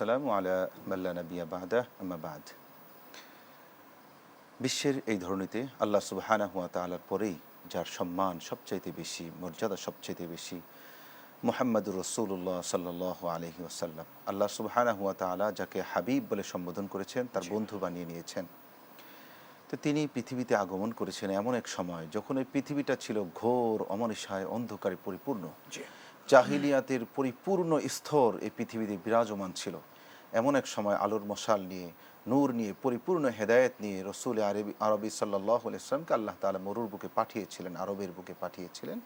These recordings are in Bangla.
সালামু আলা মাল্লা নবিয়া বাদা আম্মা বাদ বিশ্বের এই ধরনীতে আল্লাহ সুবহানা হুয়া তালার পরেই যার সম্মান সবচাইতে বেশি মর্যাদা সবচাইতে বেশি মোহাম্মদুর রসুল্লাহ সাল্লাহ আলহি আসাল্লাম আল্লাহ সুবহানা হুয়া তালা যাকে হাবিব বলে সম্বোধন করেছেন তার বন্ধু বানিয়ে নিয়েছেন। তো তিনি পৃথিবীতে আগমন করেছেন এমন এক সময় যখন এই পৃথিবীটা ছিল ঘোর অমনিষায় অন্ধকারে পরিপূর্ণ। জাহিলিয়াতের পরিপূর্ণ স্তর এই পৃথিবীতে বিরাজমান ছিল। এমন এক সময় আলোর মশাল নিয়ে, নূর নিয়ে, পরিপূর্ণ হেদায়েত নিয়ে রসুল আরবি আরবি সাল্লাহ ইসলামকে আল্লাহ তালা মরুর বুকে পাঠিয়েছিলেন, আরবের বুকে পাঠিয়েছিলেন।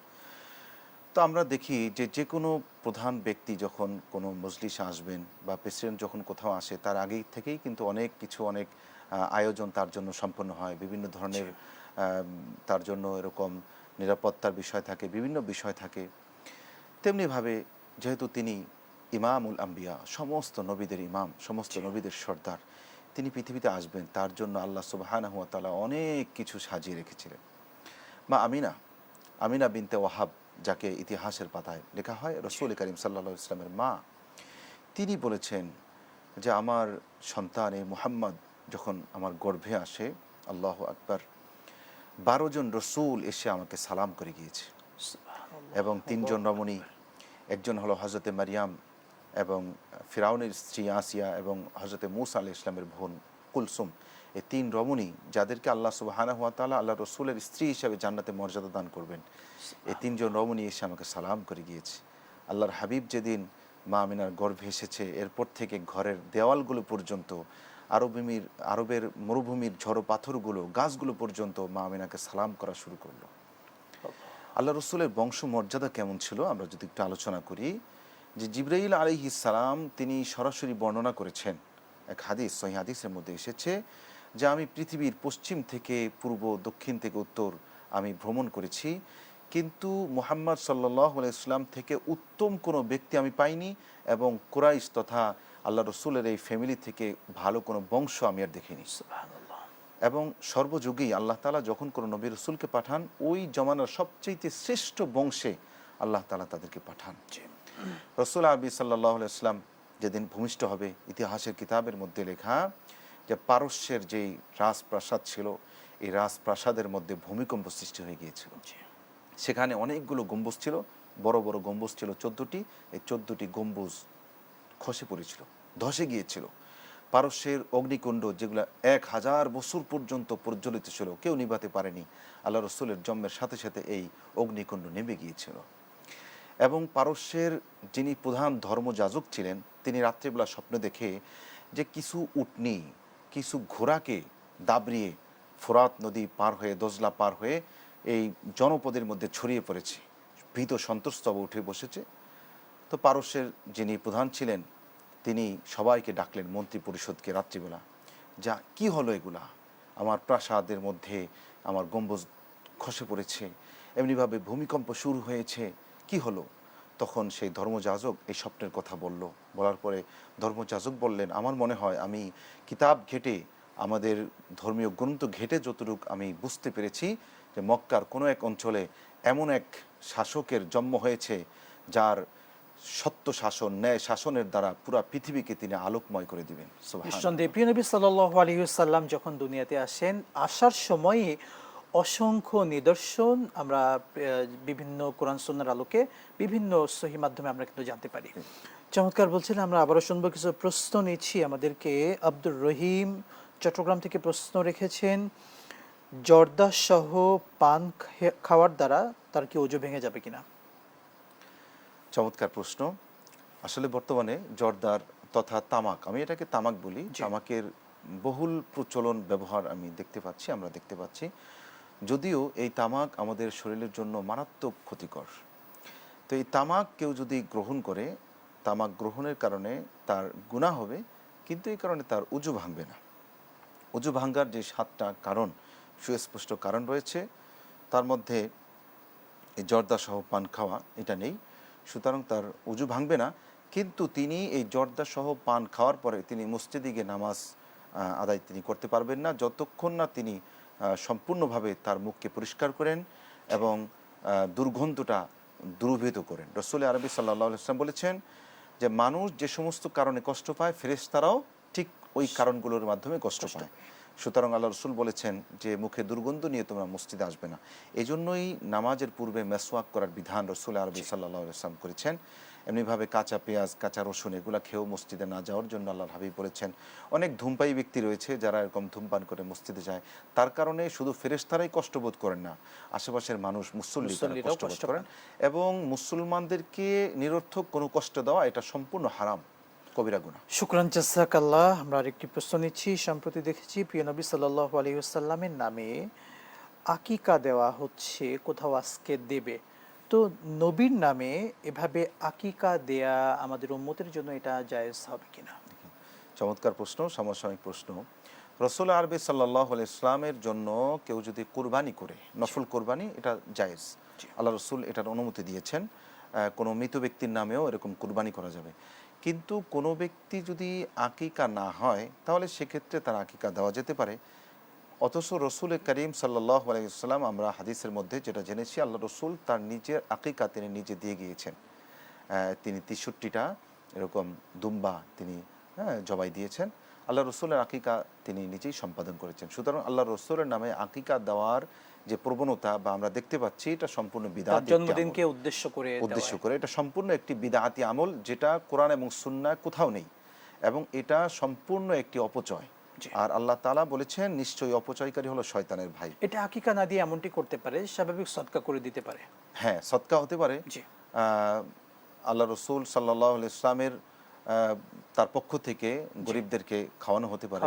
তো আমরা দেখি যে যে কোনো প্রধান ব্যক্তি যখন কোনো মজলিসে আসবেন বা প্রেসিডেন্ট যখন কোথাও আসে, তার আগে থেকেই কিন্তু অনেক কিছু, অনেক আয়োজন তার জন্য সম্পন্ন হয়। বিভিন্ন ধরনের তার জন্য এরকম নিরাপত্তার বিষয় থাকে, বিভিন্ন বিষয় থাকে। তেমনিভাবে যেহেতু তিনি ইমামুল আম্বিয়া সমস্ত নবীদের ইমাম সমস্ত নবীদের সর্দার তিনি পৃথিবীতে আসবেন তার জন্য আল্লাহ সুবাহানা হুয়া তালা অনেক কিছু সাজিয়ে রেখেছিলেন। মা আমিনা আমিনা বিনতে ওয়াহাব যাকে ইতিহাসের পাতায় লেখা হয় রসুল করিম সাল্লা ইসলামের মা তিনি বলেছেন যে আমার সন্তান এই মুহাম্মদ যখন আমার গর্ভে আসে আল্লাহ আকবার বারো জন রসুল এসে আমাকে সালাম করে গিয়েছে। এবং তিনজন রমণী একজন হলো হজরতে মারিয়াম এবং ফিরাউনের স্ত্রী আসিয়া এবং হজরতে মুসা আলাহ ইসলামের বোন কুলসুম। এই তিন রমণী যাদেরকে আল্লাহ সুবাহানা হুয়া তালা আল্লাহ রসুলের স্ত্রী হিসাবে জান্নাতে মর্যাদা দান করবেন, এই তিনজন রমণী এসে আমাকে সালাম করে গিয়েছে। আল্লাহর হাবিব যেদিন মা আমিনার গর্ভে এসেছে, এরপর থেকে ঘরের দেওয়ালগুলো পর্যন্ত, আরবিমির, আরবের মরুভূমির ঝড়ো পাথরগুলো, গাছগুলো পর্যন্ত মা আমিনাকে সালাম করা শুরু করল। আল্লাহ রসুলের বংশ মর্যাদা কেমন ছিল? আমরা যদি একটু আলোচনা করি, যে জিব্রাইল আলিহি সালাম তিনি সরাসরি বর্ণনা করেছেন এক হাদিস, সহি হাদিসের মধ্যে এসেছে যে, আমি পৃথিবীর পশ্চিম থেকে পূর্ব, দক্ষিণ থেকে উত্তর আমি ভ্রমণ করেছি, কিন্তু মুহাম্মদ সাল্লাহ ইসলাম থেকে উত্তম কোনো ব্যক্তি আমি পাইনি এবং কোরাইশ তথা আল্লাহ রসুলের এই ফ্যামিলি থেকে ভালো কোনো বংশ আমি আর দেখিনি। এবং সর্বযুগেই আল্লাহ তালা যখন কোনো নবী রসুলকে পাঠান ওই জমানার সবচেয়ে শ্রেষ্ঠ বংশে আল্লাহ তালা তাদেরকে পাঠান। রসুল আরবি সাল্লাহ ইসলাম যেদিন ভূমিষ্ঠ হবে ইতিহাসের কিতাবের মধ্যে লেখা যে পারস্যের যেই রাজপ্রাসাদ ছিল এই রাজপ্রাসাদের মধ্যে ভূমিকম্প সৃষ্টি হয়ে গিয়েছিল। সেখানে অনেকগুলো গম্বুজ ছিল বড় বড় গম্বুজ ছিল চোদ্দোটি এই চোদ্দোটি গম্বুজ খসে পড়েছিল ধসে গিয়েছিল। পারস্যের অগ্নিকুণ্ড, যেগুলো এক হাজার বছর পর্যন্ত প্রজ্বলিত ছিল, কেউ নিভাতে পারেনি। আল্লাহ রসুলের জন্মের সাথে সাথে এই অগ্নিকুণ্ড নেমে গিয়েছিল। এবং পারস্যের যিনি প্রধান ধর্মযাজক ছিলেন, তিনি রাত্রিবেলা স্বপ্ন দেখে যে কিছু উটনি, কিছু ঘোড়াকে দাবড়িয়ে ফোরাত নদী পার হয়ে, দজলা পার হয়ে এই জনপদের মধ্যে ছড়িয়ে পড়েছে। ভীত সন্ত্রস্তব উঠে বসেছে। তো পারস্যের যিনি প্রধান ছিলেন তিনি সবাইকে ডাকলেন, মন্ত্রী পরিষদকে, রাত্রিবেলা। যা, কি হলো এগুলা? আমার প্রাসাদের মধ্যে আমার গম্বুজ খসে পড়েছে, এমনিভাবে ভূমিকম্প শুরু হয়েছে, কি হলো? তখন সেই ধর্মযাজক এই স্বপ্নের কথা বলল। বলার পরে ধর্মযাজক বললেন, আমার মনে হয় আমি কিতাব ঘেটে, আমাদের ধর্মীয় গ্রন্থ ঘেটে যতটুকু আমি বুঝতে পেরেছি যে মক্কার কোনো এক অঞ্চলে এমন এক শাসকের জন্ম হয়েছে, যার সত্য শাসন ন্যায় শাসনের দ্বারা পুরা পৃথিবীকে তিনি আলোকময় করে দিবেন। নিঃসন্দেহে প্রিয় নবী সাল্লাহ আলহিসাল্লাম যখন দুনিয়াতে আসেন আসার সময়ে অসংখ্য নিদর্শন আমরা বিভিন্ন কোরআন সন্ন্যার আলোকে বিভিন্ন সহি মাধ্যমে আমরা কিন্তু জানতে পারি। চমৎকার বলছেন আমরা আবারও শুনব কিছু প্রশ্ন নিচ্ছি আমাদেরকে। আব্দুর রহিম চট্টগ্রাম থেকে প্রশ্ন রেখেছেন জর্দা সহ পান খাওয়ার দ্বারা তার কি ওজু ভেঙে যাবে কিনা? চমৎকার প্রশ্ন। আসলে বর্তমানে জর্দার তথা তামাক আমি এটাকে তামাক বলি তামাকের বহুল প্রচলন ব্যবহার আমি দেখতে পাচ্ছি আমরা দেখতে পাচ্ছি। যদিও এই তামাক আমাদের শরীরের জন্য মারাত্মক ক্ষতিকর। তো এই তামাক কেউ যদি গ্রহণ করে তামাক গ্রহণের কারণে তার গুণা হবে কিন্তু এই কারণে তার উজু ভাঙবে না। উজু ভাঙ্গার যে সাতটা কারণ সুস্পষ্ট কারণ রয়েছে। তার মধ্যে এই জর্দা সহ পান খাওয়া এটা নেই। সুতরাং তার উজু ভাঙবে না। কিন্তু তিনি এই জর্দা সহ পান খাওয়ার পরে তিনি মসজিদে গিয়ে নামাজ আদায় তিনি করতে পারবেন না। যতক্ষণ না তিনি সম্পূর্ণভাবে তার মুখকে পরিষ্কার করেন এবং দুর্গন্ধটা দূরীভূত করেন। রসুল আরবি সাল্লাহ ইসলাম বলেছেন যে, মানুষ যে সমস্ত কারণে কষ্ট পায়, ফেরেশতারাও ঠিক ওই কারণগুলোর মাধ্যমে কষ্ট পায়। সুতরাং আল্লাহ রসুল বলেছেন যে মুখে দুর্গন্ধ নিয়ে তোমরা মসজিদে আসবে না। এই জন্যই নামাজের পূর্বে মেসওয়াক করার বিধান রসুল আরবি সাল্লাহ ইসলাম করেছেন। এমনিভাবে কাঁচা পেঁয়াজ কাঁচা রসুন এগুলা খেয়েও মসজিদে না যাওয়ার জন্য আল্লাহ হাবিব বলেছেন। অনেক ধূমপায়ী ব্যক্তি রয়েছে যারা এরকম ধূমপান করে মসজিদে যায়। তার কারণে শুধু ফেরেশতারাই কষ্ট বোধ করেন না আশেপাশের মানুষ মুসল্লি তারা মুসল্লিরাও কষ্ট বোধ কষ্ট করেন। এবং মুসলমানদেরকে নিরর্থক কোনো কষ্ট দেওয়া এটা সম্পূর্ণ হারাম। কবিরা গুণা শুক্রান জাসাক আল্লাহ আমরা আরেকটি প্রশ্ন নিচ্ছি। সম্প্রতি দেখেছি প্রিয় নবী সাল্লাহ আলহিউসাল্লামের নামে আকিকা দেওয়া হচ্ছে কোথাও আজকে দেবে। তো নবীর নামে এভাবে আকিকা দেয়া আমাদের উম্মতের জন্য এটা জায়েজ হবে কিনা? চমৎকার প্রশ্ন সমসাময়িক প্রশ্ন। রসুল আরবি সাল্লাহ ইসলামের জন্য কেউ যদি কোরবানি করে নফল কোরবানি এটা জায়েজ। আল্লাহ রসুল এটার অনুমতি দিয়েছেন। কোনো মৃত ব্যক্তির নামেও এরকম কোরবানি করা যাবে। কিন্তু কোনো ব্যক্তি যদি আকিকা না হয়, তাহলে সেক্ষেত্রে তার আকিকা দেওয়া যেতে পারে। অথচ রসুল করিম সাল্লাহ আলাইসাল্লাম আমরা হাদিসের মধ্যে যেটা জেনেছি, আল্লাহ রসুল তার নিজের আকিকা তিনি নিজে দিয়ে গিয়েছেন। তিনি তেষট্টিটা এরকম দুম্বা তিনি হ্যাঁ জবাই দিয়েছেন। আল্লাহ রসুলের আকিকা তিনি নিজেই সম্পাদন করেছেন। সুতরাং আল্লাহ রসুলের নামে আকিকা দেওয়ার যে প্রবণতা বা আমরা দেখতে পাচ্ছি এটা সম্পূর্ণ বিদাত জন্মদিনকে উদ্দেশ্য করে উদ্দেশ্য করে। এটা সম্পূর্ণ একটি বিদাহাতি আমল যেটা কোরআন এবং সুন্নায় কোথাও নেই। এবং এটা সম্পূর্ণ একটি অপচয়। আর আল্লাহ তালা বলেছেন নিশ্চয়ই অপচয়কারী হলো শয়তানের ভাই। এটা আকিকা না দিয়ে এমনটি করতে পারে স্বাভাবিক সৎকা করে দিতে পারে। হ্যাঁ সৎকা হতে পারে। আহ, আল্লাহ রসুল সাল্লাহ ইসলামের তার পক্ষ থেকে গরিবদেরকে খাওয়ানো হতে পারে।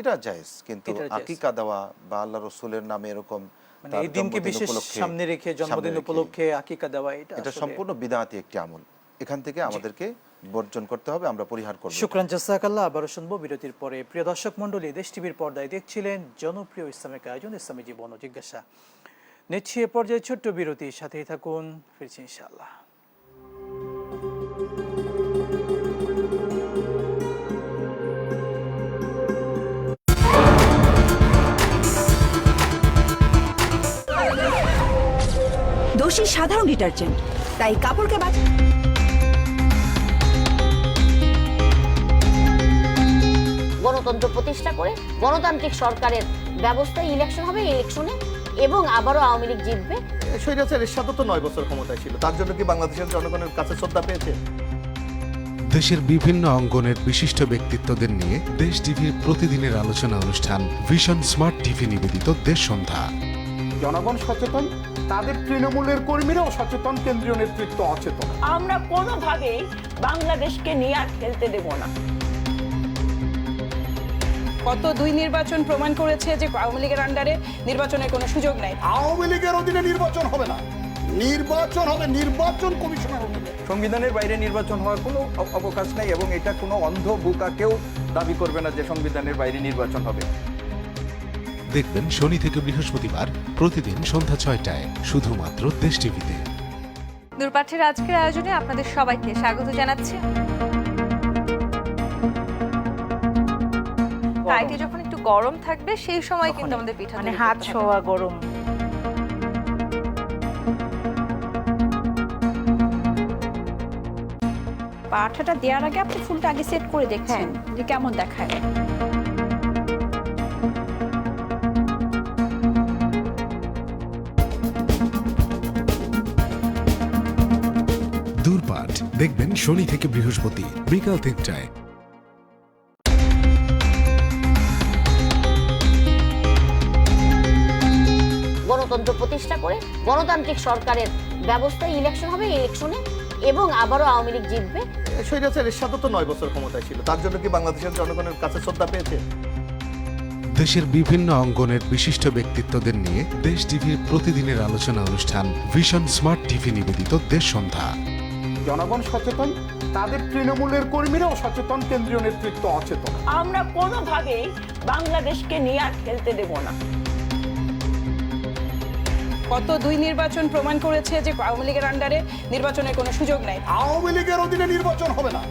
এটা জায়েজ কিন্তু আকিকা দেওয়া বা আল্লাহ রসুলের নামে এরকম মানে এই দিনকে বিশেষ সামনে রেখে জন্মদিন উপলক্ষে আকিকা দেওয়া এটা এটা সম্পূর্ণ বিদাতি একটি আমল। এখান থেকে আমাদেরকে বর্জন করতে হবে আমরা পরিহার করব। শুক্রান জাসাকাল্লাহ আবারও শুনব বিরতির পরে। প্রিয় দর্শক মণ্ডলী দেশ টিভির পর্দায় দেখছিলেন জনপ্রিয় ইসলামিক আয়োজন ইসলামী জীবন জিজ্ঞাসা। নিচ্ছি এ পর্যায়ে ছোট্ট বিরতি সাথেই থাকুন ফিরছি ইনশাআল্লাহ। দোষী সাধারণ ডিটারজেন্ট। তাই কাপড়কে বাঁচ গণতন্ত্র প্রতিষ্ঠা করে গণতান্ত্রিক সরকারের ব্যবস্থায় ইলেকশন হবে ইলেকশনে এবং আবারও আওয়ামী লীগ জিতবে। স্বৈরাচার এরশাদ তো নয় বছর ক্ষমতায় ছিল। তার জন্য কি বাংলাদেশের জনগণের কাছে শ্রদ্ধা পেয়েছে? দেশের বিভিন্ন অঙ্গনের বিশিষ্ট ব্যক্তিত্বদের নিয়ে দেশ টিভির প্রতিদিনের আলোচনা অনুষ্ঠান ভিশন স্মার্ট টিভি নিবেদিত দেশ সন্ধ্যা। জনগণ সচেতন তাদের তৃণমূলের কর্মীরাও সচেতন কেন্দ্রীয় নেতৃত্ব অচেতন। আমরা কোনোভাবেই বাংলাদেশকে নিয়ে আর খেলতে দেব না। গত দুই নির্বাচন প্রমাণ করেছে যে আওয়ামী লীগের আন্ডারে নির্বাচনের কোনো সুযোগ নাই। আওয়ামী লীগের অধীনে নির্বাচন হবে না। নির্বাচন হবে নির্বাচন কমিশনার অধীনে। সংবিধানের বাইরে নির্বাচন হওয়ার কোনো অবকাশ নেই এবং এটা কোনো অন্ধ বোকা কেউ দাবি করবে না যে সংবিধানের বাইরে নির্বাচন হবে। দেখবেন শনি থেকে বৃহস্পতিবার প্রতিদিন সন্ধ্যা ছয়টায় শুধুমাত্র দেশ টিভিতে। দূরপাঠের আজকের আয়োজনে আপনাদের সবাইকে স্বাগত জানাচ্ছি। ফ্লাইটে যখন একটু গরম থাকবে সেই সময় কিন্তু আমাদের পিঠা মানে হাত ছোঁয়া গরম। পাঠাটা দেওয়ার আগে আপনি ফুলটা আগে সেট করে দেখছেন হ্যাঁ। যে কেমন দেখায়। দেখবেন শনি থেকে বৃহস্পতি বিকাল তিনটায়। গণতন্ত্র প্রতিষ্ঠা করে গণতান্ত্রিক সরকারের ব্যবস্থায় ইলেকশন হবে ইলেকশনে এবং আবারও আওয়ামী লীগ জিতবে। স্বৈরাচার তো নয় বছর ক্ষমতায় ছিল। তার জন্য কি বাংলাদেশের জনগণের কাছে শ্রদ্ধা পেয়েছে? দেশের বিভিন্ন অঙ্গনের বিশিষ্ট ব্যক্তিত্বদের নিয়ে দেশ টিভির প্রতিদিনের আলোচনা অনুষ্ঠান ভিশন স্মার্ট টিভি নিবেদিত দেশ সন্ধ্যা। জনগণ সচেতন তাদের তৃণমূলের কর্মীরাও সচেতন কেন্দ্রীয় নেতৃত্ব অচেতন। আমরা কোনোভাবেই বাংলাদেশকে নিয়ে আর খেলতে দেব না। গত দুই নির্বাচন প্রমাণ করেছে যে আওয়ামী লীগের আন্ডারে নির্বাচনের কোনো সুযোগ নাই। আওয়ামী লীগের অধীনে নির্বাচন হবে না।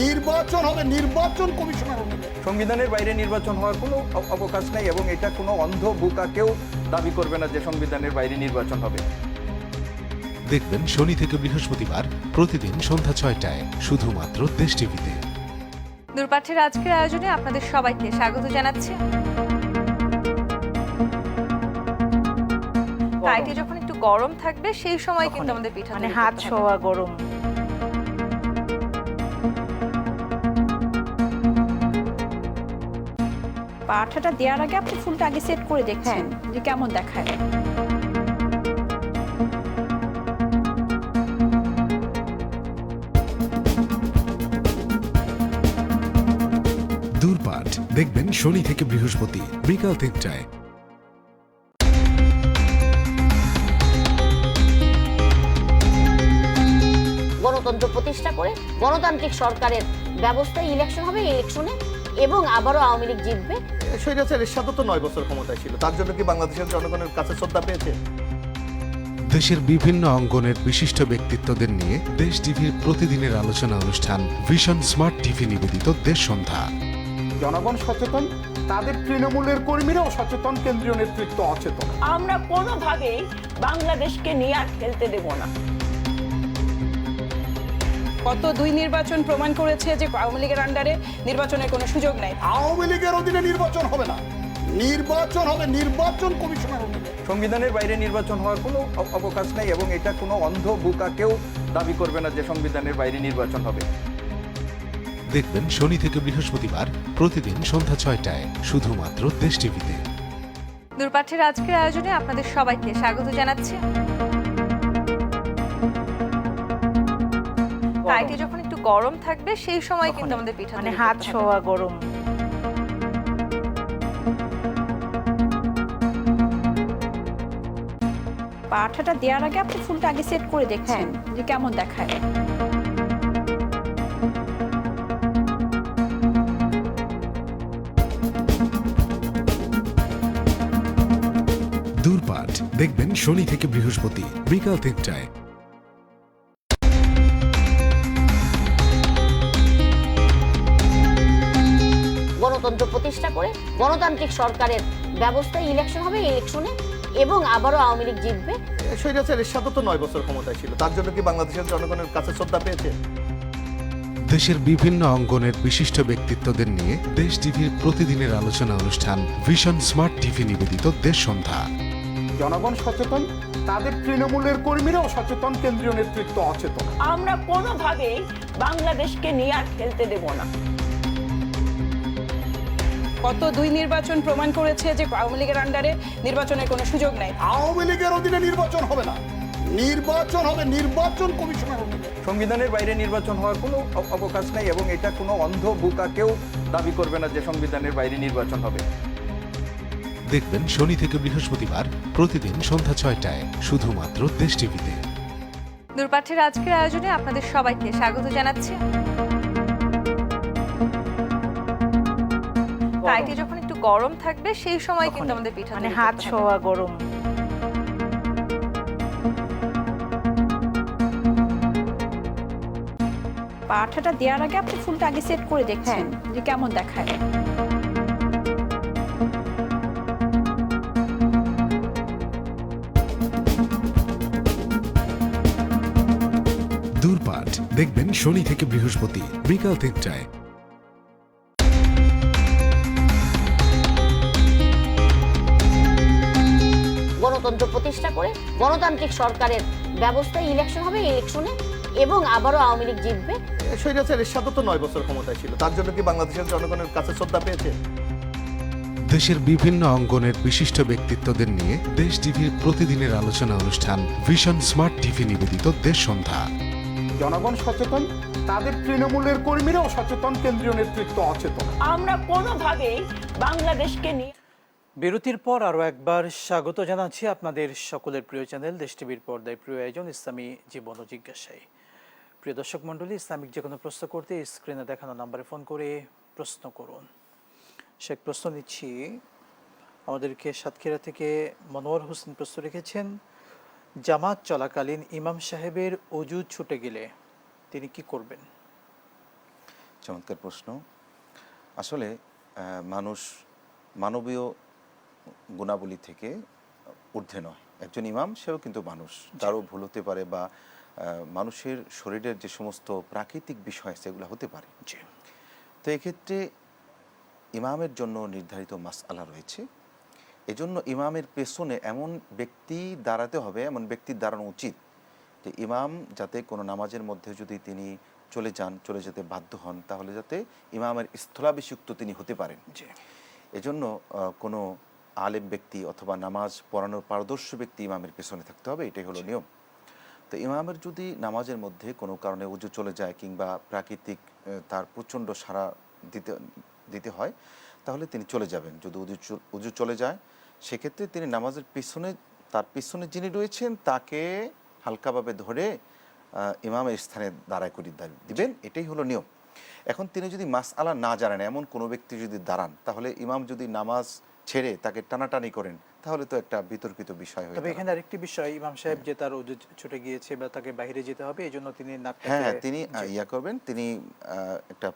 নির্বাচন হবে নির্বাচন কমিশনার অধীনে। সংবিধানের বাইরে নির্বাচন হওয়ার কোনো অবকাশ নেই এবং এটা কোনো অন্ধ বোকা কেউ দাবি করবে না যে সংবিধানের বাইরে নির্বাচন হবে। দেখবেন শনি থেকে বৃহস্পতিবার প্রতিদিন সন্ধ্যা ছয়টায় শুধুমাত্র দেশ টিভিতে। দূরপাঠের আজকের আয়োজনে আপনাদের সবাইকে স্বাগত জানাচ্ছি। ফ্লাইটে যখন একটু গরম থাকবে সেই সময় কিন্তু আমাদের পিঠা মানে হাত ছোঁয়া গরম। পাঠাটা দেওয়ার আগে আপনি ফুলটা আগে সেট করে দেখছেন যে কেমন দেখায়। দেখবেন শনি থেকে বৃহস্পতি বিকাল তিনটায়। গণতন্ত্র প্রতিষ্ঠা করে গণতান্ত্রিক সরকারের ব্যবস্থায় ইলেকশন হবে ইলেকশনে এবং আবারও আওয়ামী লীগ জিতবে। স্বৈরাচার এরশাদ তো নয় বছর ক্ষমতায় ছিল তার জন্য কি বাংলাদেশের জনগণের কাছে শ্রদ্ধা পেয়েছে? দেশের বিভিন্ন অঙ্গনের বিশিষ্ট ব্যক্তিত্বদের নিয়ে দেশ টিভির প্রতিদিনের আলোচনা অনুষ্ঠান ভিশন স্মার্ট টিভি নিবেদিত দেশ সন্ধ্যা। জনগণ সচেতন তাদের তৃণমূলের কর্মীরাও সচেতন কেন্দ্রীয় নেতৃত্ব অচেতন। আমরা কোনোভাবেই বাংলাদেশকে নিয়ে আর খেলতে দেব না। গত দুই নির্বাচন প্রমাণ করেছে যে আওয়ামী লীগের আন্ডারে নির্বাচনের কোনো সুযোগ নাই। আওয়ামী লীগের অধীনে নির্বাচন হবে না। নির্বাচন হবে নির্বাচন কমিশনের অধীনে। সংবিধানের বাইরে নির্বাচন হওয়ার কোনো অবকাশ নেই এবং এটা কোনো অন্ধ বুকা কেউ দাবি করবে না যে সংবিধানের বাইরে নির্বাচন হবে। দেখবেন শনি থেকে বৃহস্পতিবার প্রতিদিন সন্ধ্যা ছয়টায় শুধুমাত্র দেশ টিভিতে। দূরপাঠের আজকের আয়োজনে আপনাদের সবাইকে স্বাগত জানাচ্ছি। ফ্লাইটে যখন একটু গরম থাকবে সেই সময় কিন্তু আমাদের পিঠা মানে হাত ছোঁয়া গরম। পাঠাটা দেওয়ার আগে আপনি ফুলটা আগে সেট করে দেখছেন যে কেমন দেখায়। দেখবেন শনি থেকে বৃহস্পতি বিকাল তিনটায়। গণতন্ত্র প্রতিষ্ঠা করে গণতান্ত্রিক সরকারের ব্যবস্থায় ইলেকশন হবে ইলেকশনে এবং আবারও আওয়ামী লীগ জিতবে। স্বৈরাচার তো নয় বছর ক্ষমতায় ছিল। তার জন্য কি বাংলাদেশের জনগণের কাছে শ্রদ্ধা পেয়েছে? দেশের বিভিন্ন অঙ্গনের বিশিষ্ট ব্যক্তিত্বদের নিয়ে দেশ টিভির প্রতিদিনের আলোচনা অনুষ্ঠান ভিশন স্মার্ট টিভি নিবেদিত দেশ সন্ধ্যা। জনগণ সচেতন তাদের তৃণমূলের কর্মীরাও সচেতন কেন্দ্রীয় নেতৃত্ব অচেতন। আমরা কোনোভাবেই বাংলাদেশকে নিয়ে আর খেলতে দেব না। গত দুই নির্বাচন প্রমাণ করেছে যে আওয়ামী লীগের আন্ডারে নির্বাচনের কোনো সুযোগ নাই। আওয়ামী লীগের অধীনে নির্বাচন হবে না। নির্বাচন হবে নির্বাচন কমিশনের অধীনে। সংবিধানের বাইরে নির্বাচন হওয়ার কোনো অবকাশ নেই এবং এটা কোনো অন্ধ বুকা কেউ দাবি করবে না যে সংবিধানের বাইরে নির্বাচন হবে। দেখবেন শনি থেকে বৃহস্পতিবার প্রতিদিন সন্ধ্যা ছয়টায় শুধুমাত্র দেশ টিভিতে। দূরপাঠের আজকের আয়োজনে আপনাদের সবাইকে স্বাগত জানাচ্ছি। ফ্লাইটে যখন একটু গরম থাকবে সেই সময় কিন্তু আমাদের পিঠা মানে হাত ছোঁয়া গরম। পাঠাটা দেওয়ার আগে আপনি ফুলটা আগে সেট করে দেখছেন যে কেমন দেখায়। দেখবেন শনি থেকে বৃহস্পতি বিকাল তিনটায়। গণতন্ত্র প্রতিষ্ঠা করে গণতান্ত্রিক সরকারের ব্যবস্থায় ইলেকশন হবে ইলেকশনে এবং আবারও আওয়ামী লীগ জিতবে। স্বৈরাচার এরশাদ তো নয় বছর ক্ষমতায় ছিল। তার জন্য কি বাংলাদেশের জনগণের কাছে শ্রদ্ধা পেয়েছে? দেশের বিভিন্ন অঙ্গনের বিশিষ্ট ব্যক্তিত্বদের নিয়ে দেশ টিভির প্রতিদিনের আলোচনা অনুষ্ঠান ভিশন স্মার্ট টিভি নিবেদিত দেশ সন্ধ্যা। জনগণ সচেতন তাদের তৃণমূলের কর্মীরাও সচেতন কেন্দ্রীয় নেতৃত্ব অচেতন। আমরা কোনোভাবেই বাংলাদেশকে নিয়ে বিরতির পর আরও একবার স্বাগত জানাচ্ছি আপনাদের সকলের প্রিয় চ্যানেল দেশ টিভির পর্দায় প্রিয় আয়োজন ইসলামী জীবন ও জিজ্ঞাসায়। প্রিয় দর্শক মণ্ডলী ইসলামিক যে কোনো প্রশ্ন করতে স্ক্রিনে দেখানো নাম্বারে ফোন করে প্রশ্ন করুন। সে প্রশ্ন নিচ্ছি। আমাদেরকে সাতক্ষীরা থেকে মনোয়ার হোসেন প্রশ্ন রেখেছেন। জামাত চলাকালীন ইমাম সাহেবের অজু ছুটে গেলে তিনি কি করবেন? চমৎকার প্রশ্ন। আসলে মানুষ মানবীয় গুণাবলী থেকে ঊর্ধ্বে নয়। একজন ইমাম সেও কিন্তু মানুষ। তারও ভুল হতে পারে বা মানুষের শরীরের যে সমস্ত প্রাকৃতিক বিষয় সেগুলো হতে পারে। তো এক্ষেত্রে ইমামের জন্য নির্ধারিত মাস আলা রয়েছে। এজন্য ইমামের পেছনে এমন ব্যক্তি দাঁড়াতে হবে এমন ব্যক্তির দাঁড়ানো উচিত যে ইমাম যাতে কোনো নামাজের মধ্যে যদি তিনি চলে যান চলে যেতে বাধ্য হন তাহলে যাতে ইমামের স্থলাভিষিক্ত তিনি হতে পারেন। এজন্য কোনো আলেম ব্যক্তি অথবা নামাজ পড়ানোর পারদর্শী ব্যক্তি ইমামের পেছনে থাকতে হবে এটাই হলো নিয়ম। তো ইমামের যদি নামাজের মধ্যে কোনো কারণে উজু চলে যায় কিংবা প্রাকৃতিক তার প্রচণ্ড সাড়া দিতে দিতে হয় তাহলে তিনি চলে যাবেন। যদি উজু উজু চলে যায় সেক্ষেত্রে তিনি নামাজের পিছনে তার পিছনে যিনি রয়েছেন তাকে হালকাভাবে ধরে ইমামের স্থানে দাঁড়ায় করি দিবেন। এটাই হলো নিয়ম। এখন তিনি যদি মাস আলা না জানেন এমন কোনো ব্যক্তি যদি দাঁড়ান তাহলে ইমাম যদি নামাজ ছেড়ে তাকে টানাটানি করেন তাহলে তো একটা বিতর্কিত বিষয় হয়ে তবে এখানে আরেকটি বিষয় ইমাম সাহেব যে তার উজু ছুটে গিয়েছে বা তাকে বাইরে যেতে হবে এই জন্য তিনি হ্যাঁ তিনি ইয়া করবেন তিনি আহ, একটা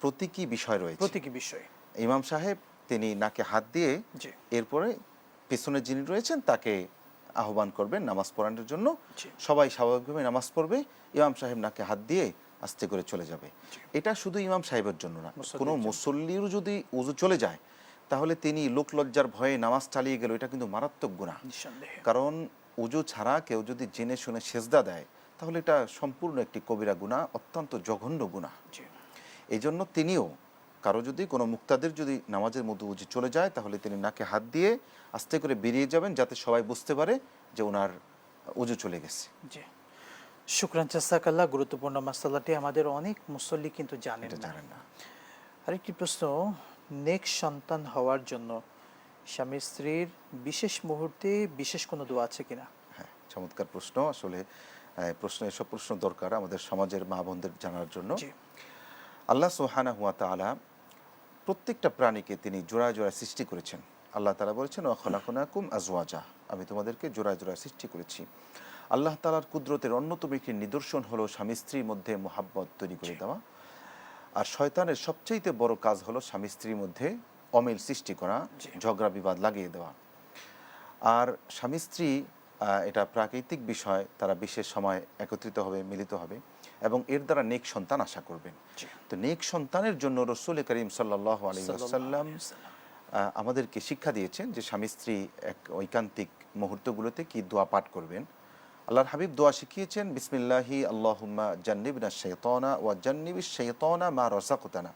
প্রতীকী বিষয় রয়েছে। প্রতীকী বিষয়। ইমাম সাহেব তিনি নাকে হাত দিয়ে এরপরে পিছনে যিনি রয়েছেন তাকে আহ্বান করবেন নামাজ পড়ানোর জন্য। সবাই স্বাভাবিকভাবে নামাজ পড়বে ইমাম সাহেব নাকে হাত দিয়ে আস্তে করে চলে যাবে। এটা শুধু ইমাম সাহেবের জন্য না কোনো। মুসল্লিরও যদি উজু চলে যায় তাহলে তিনি লোক লজ্জার ভয়ে নামাজ চালিয়ে গেল এটা কিন্তু মারাত্মক গুণা কারণ উজু ছাড়া কেউ যদি জেনে শুনে সেজদা দেয় তাহলে এটা সম্পূর্ণ একটি কবিরা গুণা অত্যন্ত জঘন্য গুণা এই জন্য তিনিও কারও যদি কোনো মুক্তাদের যদি নামাজের মধ্যে উজু চলে যায় তাহলে তিনি নাকে হাত দিয়ে আস্তে করে বেরিয়ে যাবেন যাতে সবাই বুঝতে পারে যে ওনার উজু চলে গেছে। জি। শুক্রান চাসাকাল্লাহ গুরুত্বপূর্ণ মাসালাটি আমাদের অনেক মুসল্লি কিন্তু জানেন জানেন না। আরেকটি প্রশ্ন নেক্সট সন্তান হওয়ার জন্য স্বামী স্ত্রীর বিশেষ মুহূর্তে বিশেষ কোনো দোয়া আছে কিনা? হ্যাঁ চমৎকার প্রশ্ন। আসলে প্রশ্ন এসব প্রশ্ন দরকার আমাদের সমাজের মা বোনদের জানার জন্য। আল্লাহ সোহানা হুয়া তালা প্রত্যেকটা প্রাণীকে তিনি জোড়ায় জোড়ায় সৃষ্টি করেছেন। আল্লাহ তালা বলেছেন ওখলাকুম আজওয়াজা। আমি তোমাদেরকে জোড়ায় জোড়ায় সৃষ্টি করেছি। আল্লাহ তালার কুদরতের অন্যতম একটি নিদর্শন হলো স্বামী স্ত্রীর মধ্যে মোহাব্বত তৈরি করে দেওয়া। আর শয়তানের সবচাইতে বড় কাজ হলো স্বামী স্ত্রীর মধ্যে অমিল সৃষ্টি করা ঝগড়া বিবাদ লাগিয়ে দেওয়া। আর স্বামী স্ত্রী এটা প্রাকৃতিক বিষয় তারা বিশেষ সময় একত্রিত হবে মিলিত হবে। এবং এর দ্বারা নেক সন্তান আশা করবেন। তো নেক সন্তানের জন্য রসুল করিম সাল্লাহ আমাদেরকে শিক্ষা দিয়েছেন যে স্বামী স্ত্রী এক ঐকান্তিক মুহূর্তগুলোতে কি দোয়া পাঠ করবেন। আল্লাহর হাবিব দোয়া শিখিয়েছেন বিসমিল্লাহি আল্লাহুম্মা জান্নিবনা শেতনা ওয়া জান্নিবি শেতনা মা রাযাকতানা।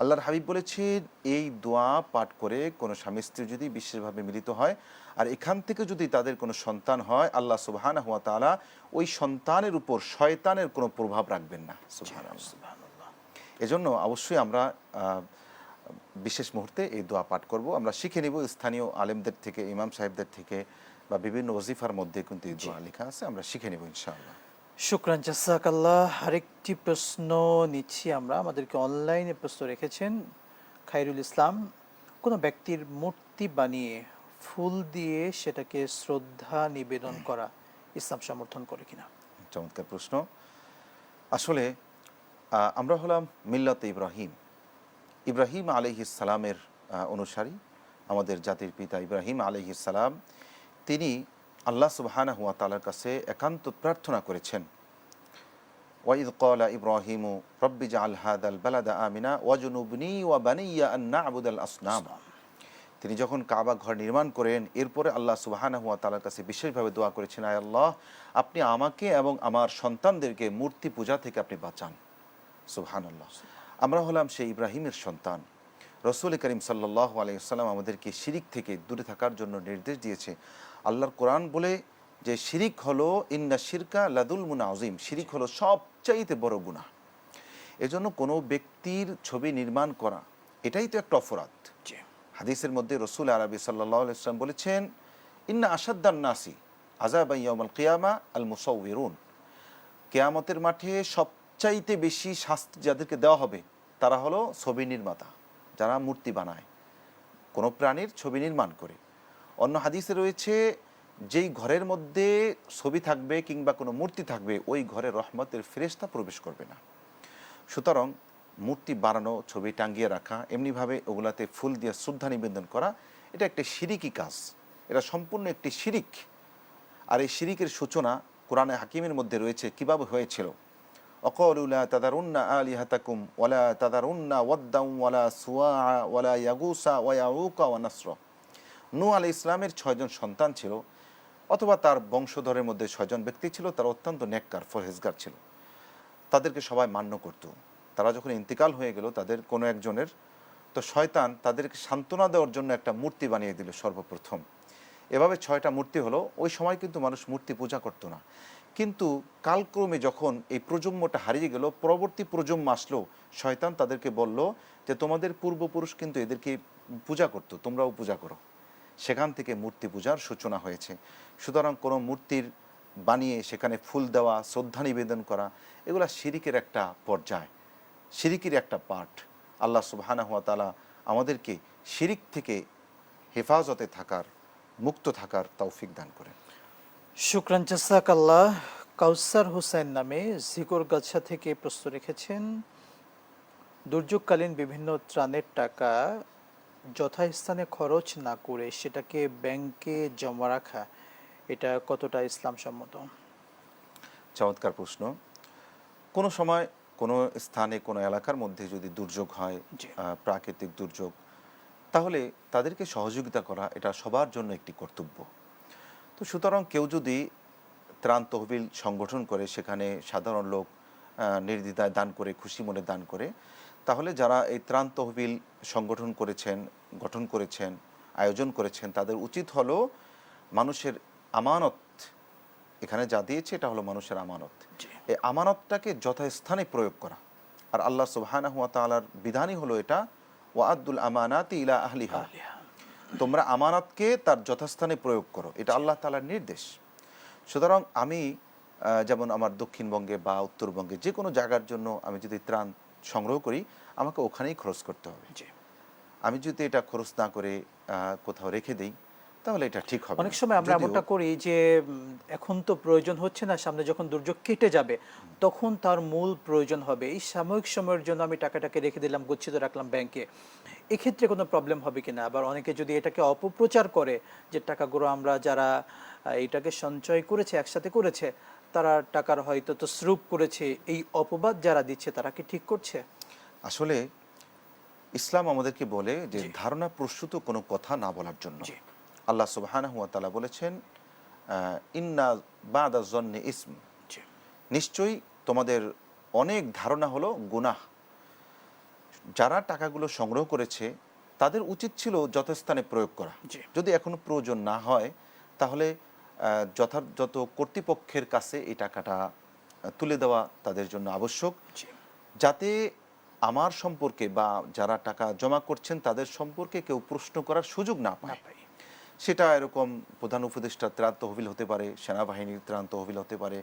আল্লাহর হাবিব বলেছেন এই দোয়া পাঠ করে কোনো স্বামী স্ত্রী যদি বিশেষভাবে মিলিত হয় আর এখান থেকে যদি তাদের কোনো সন্তান হয় আল্লাহ সুবহানাহু ওয়া তাআলা ওই সন্তানের উপর শয়তানের কোনো প্রভাব রাখবেন না। এজন্য অবশ্যই আমরা বিশেষ মুহূর্তে এই দোয়া পাঠ করব। আমরা শিখে নিব স্থানীয় আলেমদের থেকে ইমাম সাহেবদের থেকে বা বিভিন্ন ওজিফার মধ্যে কিন্তু এই দোয়া লেখা আছে আমরা শিখে নিব ইনশাআল্লাহ। শুক্রান জাসাকাল্লাহ আরেকটি প্রশ্ন নিচ্ছি আমরা। আমাদেরকে অনলাইনে প্রশ্ন রেখেছেন খাইরুল ইসলাম। কোনো ব্যক্তির মূর্তি বানিয়ে ফুল দিয়ে সেটাকে শ্রদ্ধা নিবেদন করা ইসলাম সমর্থন করে কিনা? চমৎকার প্রশ্ন। আসলে আমরা হলাম মিল্লাত ইব্রাহিম। ইব্রাহিম আলহিস সালামের অনুসারী। আমাদের জাতির পিতা ইব্রাহিম আলহিস সালাম, তিনি আল্লাহ সুবহানা হুয়া তালার কাছে একান্ত প্রার্থনা করেছেন। ওয়াইদ কলা ইব্রাহিমু, রব্বি জাল হাদাল বালাদা আমিনা ওয়াজনুবনি ওয়া বানিয়া আন না'বুদাল আসনাম। তিনি যখন কাবা ঘর নির্মাণ করেন, এরপরে আল্লাহ সুবাহানা হুয়া তালার কাছে বিশেষভাবে দোয়া করেছেন, আয় আল্লাহ, আপনি আমাকে এবং আমার সন্তানদেরকে মূর্তি পূজা থেকে আপনি বাঁচান। সুবহান আল্লাহ আমরা হলাম সেই ইব্রাহিমের সন্তান। রসুল করিম সাল্লাহ আলাইসাল্লাম আমাদেরকে শিরিক থেকে দূরে থাকার জন্য নির্দেশ দিয়েছে। আল্লাহর কোরআন বলে যে শিরিক হলো ইন্না শিরকা লাদুল মুনা আজিম শিরিক হলো সবচাইতে বড় গুণা এজন্য কোনো ব্যক্তির ছবি নির্মাণ করা এটাই তো একটা অপরাধ। হাদিসের মধ্যে রসুল আরবি সাল্লাহ ইসলাম বলেছেন ইন্না আসাদ্দান নাসি আজাবাইয়ামাল কিয়ামা আল মুসাউরুন কেয়ামতের মাঠে সবচাইতে বেশি শাস্তি যাদেরকে দেওয়া হবে তারা হলো ছবি নির্মাতা যারা মূর্তি বানায়। কোনো প্রাণীর ছবি নির্মাণ করে। অন্য হাদিসে রয়েছে, যেই ঘরের মধ্যে ছবি থাকবে কিংবা কোনো মূর্তি থাকবে, ওই ঘরে রহমতের ফেরেশতা প্রবেশ করবে না। সুতরাং মূর্তি বানানো, ছবি টাঙ্গিয়ে রাখা, এমনিভাবে ওগুলাতে ফুল দিয়ে শ্রদ্ধা নিবেদন করা, এটা একটা শিরিকি কাজ। এটা সম্পূর্ণ একটি শিরিক। আর এই শিরিকের সূচনা কোরআনে হাকিমের মধ্যে রয়েছে, কীভাবে হয়েছিল? অকরুল্লা তাদারুন্না আলি হাতাকুম ওয়ালা তাদারুন্না ওয়াদ্দাম ওয়ালা সুয়া ওয়ালা ইয়াগুসা ওয়াউকা ওয়া নাসর। নূ আলি ইসলামের ছয়জন সন্তান ছিল, অথবা তার বংশধরের মধ্যে ছয়জন ব্যক্তি ছিল, তারা অত্যন্ত নেককার, ফরহেজগার ছিল। তাদেরকে সবাই মান্য করত। তারা যখন ইন্তিকাল হয়ে গেল, তাদের কোনো একজনের, তো শয়তান তাদেরকে সান্ত্বনা দেওয়ার জন্য একটা মূর্তি বানিয়ে দিল সর্বপ্রথম। এভাবে ছয়টা মূর্তি হলো, ওই সময় কিন্তু মানুষ মূর্তি পূজা করতো না। কিন্তু কালক্রমে যখন এই প্রজন্মটা হারিয়ে গেল, পরবর্তী প্রজন্ম আসলো, শয়তান তাদেরকে বলল যে, তোমাদের পূর্বপুরুষ কিন্তু এদেরকে পূজা করতো, তোমরাও পূজা করো। সেখান থেকে মূর্তি পূজার সূচনা হয়েছে। সুতরাং কোনো মূর্তির বানিয়ে সেখানে ফুল দেওয়া, শ্রদ্ধা নিবেদন করা, এগুলা শিরিকের একটা পর্যায় শিরিকের একটা পাঠ। আল্লাহ সুবহানা হাত তালা আমাদেরকে শিরিক থেকে হেফাজতে থাকার, মুক্ত থাকার তৌফিক দান করেন। শুক্রান জাসাক আল্লাহ কাউসার হুসাইন নামে জিকর গাছা থেকে প্রশ্ন রেখেছেন। দুর্যোগকালীন বিভিন্ন ত্রাণের টাকা যথাস্থানে খরচ না করে সেটাকে ব্যাংকে জমা রাখা এটা কতটা ইসলাম সম্মত চমৎকার প্রশ্ন। কোনো সময় কোনো স্থানে কোনো এলাকার মধ্যে যদি দুর্যোগ হয় প্রাকৃতিক দুর্যোগ তাহলে তাদেরকে সহযোগিতা করা এটা সবার জন্য একটি কর্তব্য। তো সুতরাং কেউ যদি ত্রাণ তহবিল সংগঠন করে সেখানে সাধারণ লোক নির্দ্বিধায় দান করে খুশি মনে দান করে তাহলে যারা এই ত্রাণ তহবিল সংগঠন করেছেন গঠন করেছেন আয়োজন করেছেন তাদের উচিত হলো মানুষের আমানত এখানে যা দিয়েছে এটা হলো মানুষের আমানত। এই আমানতটাকে যথাস্থানে প্রয়োগ করা। আর আল্লাহ সুবহানাহু ওয়া তাআলার বিধানই হলো এটা ওয়াদুল আমানাতি ইলা আহলিহা। তোমরা আমানতকে তার যথাস্থানে প্রয়োগ করো। এটা আল্লাহ তালার নির্দেশ। সুতরাং আমি যেমন আমার দক্ষিণবঙ্গে বা উত্তরবঙ্গে যে কোনো জায়গার জন্য আমি যদি ত্রাণ সংগ্রহ করি আমাকে ওখানেই খরচ করতে হবে। আমি যদি এটা খরচ না করে কোথাও রেখে দেই তাহলে এটা ঠিক হবে অনেক সময় আমরা এমনটা করি যে এখন তো প্রয়োজন হচ্ছে না সামনে যখন দুর্যোগ কেটে যাবে তখন তার মূল প্রয়োজন হবে এই সাময়িক সময়ের জন্য আমি টাকাটাকে রেখে দিলাম গচ্ছিত রাখলাম ব্যাংকে। এক্ষেত্রে কোনো প্রবলেম হবে কিনা? আবার অনেকে যদি এটাকে অপপ্রচার করে যে টাকাগুলো আমরা যারা এটাকে সঞ্চয় করেছে একসাথে করেছে তারা টাকার হয়তো তো স্রুপ করেছে এই অপবাদ যারা দিচ্ছে তারা কি ঠিক করছে? আসলে ইসলাম আমাদেরকে বলে যে ধারণা প্রস্তুত কোনো কথা না বলার জন্য। আল্লাহ সুবহানাহু ওয়া তাআলা বলেছেন ইন্না বাদা জন্নে ইসম। নিশ্চয়ই তোমাদের অনেক ধারণা হলো গুনাহ। যারা টাকাগুলো সংগ্রহ করেছে তাদের উচিত ছিল যথাস্থানে প্রয়োগ করা। যদি এখনও প্রয়োজন না হয় তাহলে যথাযথ কর্তৃপক্ষের কাছে এই টাকাটা তুলে দেওয়া তাদের জন্য আবশ্যক। যাতে আমার সম্পর্কে বা যারা টাকা জমা করছেন তাদের সম্পর্কে কেউ প্রশ্ন করার সুযোগ না পায়। সেটা এরকম প্রধান উপদেষ্টা ত্রাণ তহবিল হতে পারে সেনাবাহিনীর ত্রাণ তহবিল হতে পারে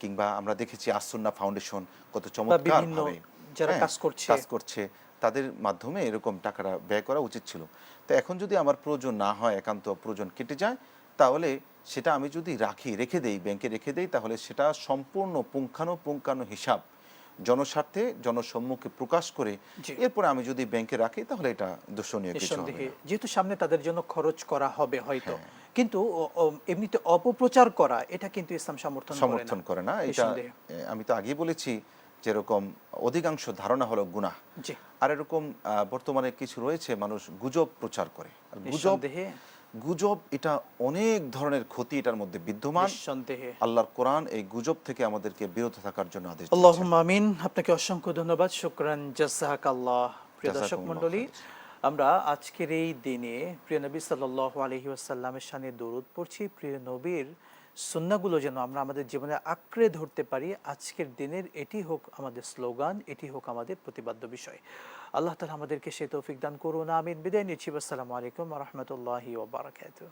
কিংবা আমরা দেখেছি আসন্না ফাউন্ডেশন কত চমৎকার যারা হ্যাঁ, কাজ করছে। কাজ করছে তাদের মাধ্যমে এরকম টাকাটা ব্যয় করা উচিত ছিল। তো এখন যদি আমার প্রয়োজন না হয় একান্ত প্রয়োজন কেটে যায় তাহলে সেটা আমি যদি রাখি রেখে দেই ব্যাংকে রেখে দেই তাহলে সেটা সম্পূর্ণ পুঙ্খানুপুঙ্খানু হিসাব। জনস্বার্থে জনসম্মুখে প্রকাশ করে এরপরে আমি যদি ব্যাংকে রাখি তাহলে এটা দূষণীয় কিছু। যেহেতু সামনে তাদের জন্য খরচ করা হবে হয়তো। হ্যাঁ। কিন্তু এমনিতে অপপ্রচার করা এটা কিন্তু ইসলাম সমর্থন সমর্থন করে না। এটা আমি তো আগেই বলেছি যেরকম অধিকাংশ ধারণা হলো গুনাহ। আর এরকম বর্তমানে কিছু রয়েছে মানুষ গুজব প্রচার করে। গুজব নিঃসন্দেহে। গুজব এটা অনেক ধরনের ক্ষতি এটার মধ্যে বিদ্যমান। সন্দেহে আল্লাহর কোরআন এই গুজব থেকে আমাদেরকে বিরত থাকার জন্য আদেশ আল্লাহ আমিন। আপনাকে অসংখ্য ধন্যবাদ। শুক্রান জাসাহাক আল্লাহ প্রিয় দর্শক মণ্ডলী আমরা আজকের এই দিনে প্রিয় নবী সাল্লাহ আলহি আসাল্লামের সামনে দৌড় পড়ছি। প্রিয় নবীর সুন্নাগুলো যেন আমরা আমাদের জীবনে আঁকড়ে ধরতে পারি, আজকের দিনের এটি হোক আমাদের স্লোগান, এটি হোক আমাদের প্রতিবাদ্য বিষয়। আল্লাহ তালা আমাদেরকে সে তৌফিক দান করুন, আমিন। বিদায় নিচ্ছি, আসসালামু আলাইকুম রহমতুল্লাহি ওবরাকাতুহ